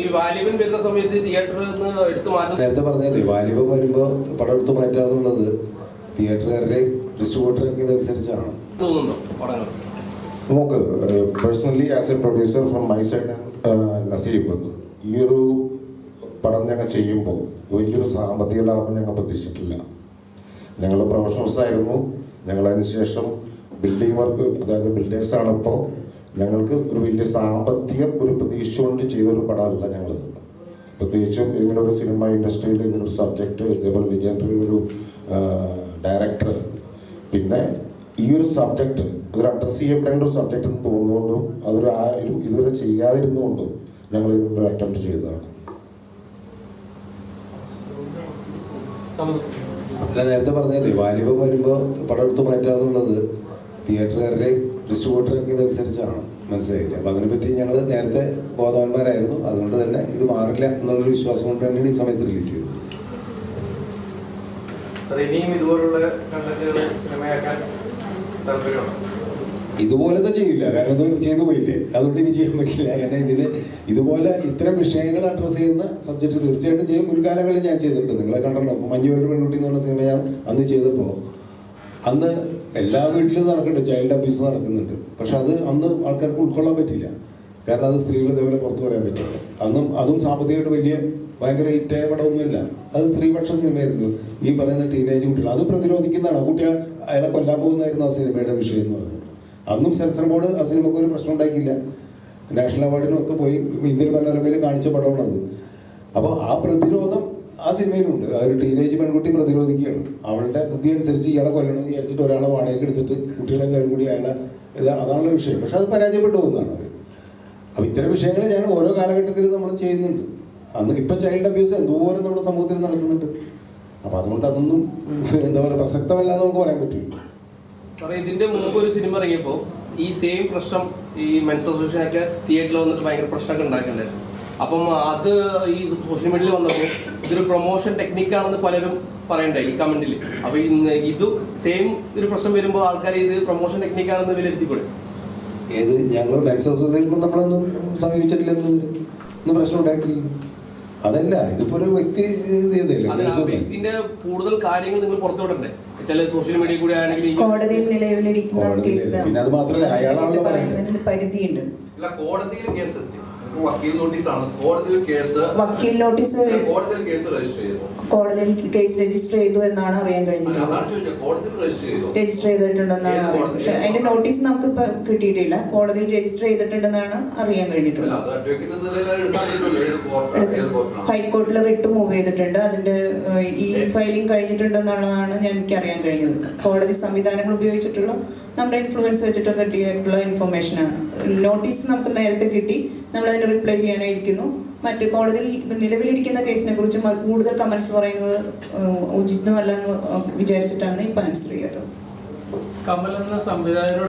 ഈ വാലിബൻ വരുന്ന സമയത്ത് തിയേറ്ററിൽ നിന്ന് എടുത്തു നേരത്തെ പറഞ്ഞല്ലേ വാലിബൻ വരുമ്പോൾ പടം എടുത്തു മാറ്റാന്നുള്ളത് തിയേറ്ററുകാരുടെയും ഡിസ്ട്രിബ്യൂട്ടറൊക്കെ ഇതനുസരിച്ചാണ്. തോന്നുന്നുണ്ടോ പടങ്ങൾ. നോക്ക് personally as a producer from my side Naseeb ഈ ഒരു പടം ഞങ്ങൾ ചെയ്യുമ്പോൾ വലിയൊരു സാമ്പത്തിക ലാഭം ഞങ്ങൾ പ്രതീക്ഷിച്ചിട്ടില്ല. ഞങ്ങൾ പ്രൊഫഷണൽസ് ആയിരുന്നു. ഞങ്ങൾ അതിനുശേഷം ബിൽഡിംഗ് വർക്ക് അതായത് ബിൽഡേഴ്സ് ആണ് ഇപ്പോൾ ഞങ്ങൾക്ക് ഒരു വലിയ സാമ്പത്തിക ഒരു പ്രതീക്ഷ കൊണ്ട് ചെയ്തൊരു പടമല്ല ഞങ്ങളത്. പ്രത്യേകിച്ചും ഇങ്ങനെ ഒരു സിനിമ ഇൻഡസ്ട്രിയിൽ ഇങ്ങനെ ഒരു സബ്ജക്റ്റ് ഇതേപോലെ വിജയന്റെ ഒരു ഡയറക്ടർ പിന്നെ ഈ ഒരു സബ്ജക്റ്റ് ഇതൊരു അഡ്രസ്സ് ചെയ്യപ്പെടേണ്ട ഒരു സബ്ജക്റ്റ് എന്ന് തോന്നുന്നുകൊണ്ടും അതൊരു ആരും ഇതുവരെ ചെയ്യാതിരുന്നുകൊണ്ടും ഞങ്ങൾ ഇതിനൊരു അറ്റംപ്റ്റ് ചെയ്തതാണ്. അല്ല നേരത്തെ പറഞ്ഞല്ലേ വാലിബം വരുമ്പോൾ പടം എടുത്ത് മാറ്റുക എന്നുള്ളത് തിയേറ്ററുകാരുടെയും ഡിസ്ട്രിബ്യൂട്ടറൊക്കെ ഇതനുസരിച്ചാണ്. മനസ്സിലായില്ല? അപ്പം അതിനെപ്പറ്റി ഞങ്ങൾ നേരത്തെ ബോധവാന്മാരായിരുന്നു. അതുകൊണ്ട് തന്നെ ഇത് മാറില്ല എന്നുള്ളൊരു വിശ്വാസം കൊണ്ട് തന്നെയാണ് ഈ സമയത്ത് റിലീസ് ചെയ്തത്. ഇതുപോലത്തെ ചെയ്യില്ല. കാരണം ഇത് ചെയ്തു പോയില്ലേ? അതുകൊണ്ട് ഇനി ചെയ്യാൻ പറ്റില്ല. കാരണം ഇതിന് ഇതുപോലെ ഇത്തരം വിഷയങ്ങൾ അഡ്രസ്സ് ചെയ്യുന്ന സബ്ജക്റ്റ് തീർച്ചയായിട്ടും ചെയ്യും. മുൻകാലങ്ങളിൽ ഞാൻ ചെയ്തിട്ടുണ്ട്. നിങ്ങളെ കണ്ടല്ലോ മഞ്ഞു ഒരു പെൺകുട്ടി എന്ന് പറഞ്ഞ സിനിമ ഞാൻ അന്ന് ചെയ്തപ്പോൾ അന്ന് എല്ലാ വീട്ടിലും നടക്കുന്നുണ്ട് ചൈൽഡ് അബ്യൂസ് നടക്കുന്നുണ്ട്. പക്ഷെ അത് അന്ന് ആൾക്കാർക്ക് ഉൾക്കൊള്ളാൻ പറ്റില്ല കാരണം അത് സ്ത്രീകൾ ഇതേപോലെ പുറത്തു പറയാൻ പറ്റില്ല. അന്നും അതും സാമ്പത്തികമായിട്ട് വലിയ ഭയങ്കര ഹിറ്റായ പടമൊന്നുമില്ല. അത് സ്ത്രീപക്ഷ സിനിമയായിരുന്നു. ഈ പറയുന്ന ടീനേജ് കുട്ടികൾ. അത് പ്രതിരോധിക്കുന്നതാണ്. ആ അയാളെ കൊല്ലാൻ പോകുന്നതായിരുന്നു ആ സിനിമയുടെ വിഷയം എന്ന് പറയുന്നത് അന്നും സെൻസർ ബോർഡ് ആ സിനിമക്ക് ഒരു പ്രശ്നം ഉണ്ടാക്കിയില്ല. നാഷണൽ അവാർഡിനും ഒക്കെ പോയി. ഇന്ത്യൻ മനോരമയിൽ കാണിച്ച പടമാണത്. അപ്പോൾ ആ പ്രതിരോധം ആ സിനിമയിലുണ്ട്. ആ ഒരു ടീനേജ് പെൺകുട്ടി പ്രതിരോധിക്കുകയാണ്. അവളുടെ ബുദ്ധി അനുസരിച്ച് ഇയാളെ കൊല്ലണം വിചാരിച്ചിട്ട് ഒരാളെ വാടകയ്ക്ക് എടുത്തിട്ട് കുട്ടികളെല്ലാവരും കൂടി അയാളെ ഇത് അതാണുള്ള വിഷയം. പക്ഷെ അത് പരാജയപ്പെട്ടു പോകുന്നതാണ് അവർ അപ്പോൾ ഇത്തരം വിഷയങ്ങൾ ഞാൻ ഓരോ കാലഘട്ടത്തിലും നമ്മൾ ചെയ്യുന്നുണ്ട്. അന്ന് ഇപ്പം ചൈൽഡ് അബ്യൂസ് എന്തോരം നമ്മുടെ സമൂഹത്തിൽ നടക്കുന്നുണ്ട്. അപ്പോൾ അതുകൊണ്ട് അതൊന്നും എന്താ പറയുക പ്രസക്തമല്ല എന്ന് നമുക്ക് പറയാൻ പറ്റില്ല. സാറേ ഇതിന്റെ മുമ്പ് ഒരു സിനിമ ഇറങ്ങിയപ്പോൾ ഈ സെയിം പ്രശ്നം ഈ മെൻസ് അസോസിയേഷനൊക്കെ തിയേറ്ററിൽ വന്നിട്ട് ഭയങ്കര പ്രശ്നമൊക്കെ ഉണ്ടാക്കിയിട്ടുണ്ടായിരുന്നു. അപ്പം അത് ഈ സോഷ്യൽ മീഡിയയിൽ വന്നപ്പോൾ ഇതൊരു പ്രൊമോഷൻ ടെക്നിക്കാണെന്ന് പലരും പറയണ്ടായി ഈ കമന്റിൽ അപ്പൊ ഇന്ന് ഇത് സെയിം ഒരു പ്രശ്നം വരുമ്പോൾ ആൾക്കാർ ഇത് പ്രൊമോഷൻ ടെക്നിക്കാണെന്ന് വിലയിരുത്തിക്കൂടെ? ഏത്? ഞങ്ങൾ നമ്മളൊന്നും സമീപിച്ചിട്ടില്ലെന്ന് ഒന്നും പ്രശ്നം ഉണ്ടായിട്ടില്ല. അതല്ല ഇതിപ്പോ ഒരു വ്യക്തി വ്യക്തിന്റെ കൂടുതൽ കാര്യങ്ങൾ നിങ്ങൾ പുറത്തുവിടണ്ടേ? ചില സോഷ്യൽ മീഡിയ കൂടി ആണെങ്കിൽ കോടതിയിൽ നിലവിലിരിക്കുന്ന കോടതിയിൽ. കേസ് പിന്നെ അത് മാത്രമല്ല, അയാളാണല്ലോ പറയുന്നത്. പരിധിയുണ്ട്. അല്ല കോടതിയിൽ കേസ് വക്കീൽ നോട്ടീസാണ് കോടതിയിൽ കേസ് വക്കീൽ നോട്ടീസ് കോടതിയിൽ കേസ് രജിസ്റ്റർ ചെയ്തു. കോടതിയിൽ കേസ് രജിസ്റ്റർ ചെയ്തു എന്നാണ് അറിയാൻ കഴിഞ്ഞത്. രജിസ്റ്റർ ചെയ്തു? രജിസ്റ്റർ ചെയ്തിട്ടുണ്ടെന്നാണ് ഏത് അറിയാം കോടതി? പക്ഷെ അതിന്റെ നോട്ടീസ് നമുക്ക് ഇപ്പൊ കിട്ടിയിട്ടില്ല. കോടതിയിൽ രജിസ്റ്റർ ചെയ്തിട്ടുണ്ടെന്നാണ് അറിയാൻ കഴിഞ്ഞിട്ടുള്ളത്. ഹൈക്കോർട്ടിൽ റിട്ട് മൂവ് ചെയ്തിട്ടുണ്ട്. അതിന്റെ ഈ ഫയലിംഗ് കഴിഞ്ഞിട്ടുണ്ടെന്നുള്ളതാണ് ഞാൻ എനിക്ക് അറിയാൻ കഴിഞ്ഞത്. കോടതി സംവിധാനങ്ങൾ ഉപയോഗിച്ചിട്ടുള്ള നമ്മുടെ ഇൻഫ്ലുവൻസ് വെച്ചിട്ട് കിട്ടിയിട്ടുള്ള ഇൻഫർമേഷൻ ആണ്. നോട്ടീസ് നമുക്ക് നേരത്തെ കിട്ടി. നമ്മൾ അതിന് റിപ്ലൈ ചെയ്യാനായിരിക്കുന്നു. മറ്റ് കോടതിയിൽ നിലവിലിരിക്കുന്ന കേസിനെ കുറിച്ച് കൂടുതൽ കമന്റ്സ് പറയുന്നത് ഉചിതമല്ലെന്ന് വിചാരിച്ചിട്ടാണ് ഇപ്പൊ ആൻസർ ചെയ്യാത്തത് കമൽ എന്ന സംവിധായകനോട്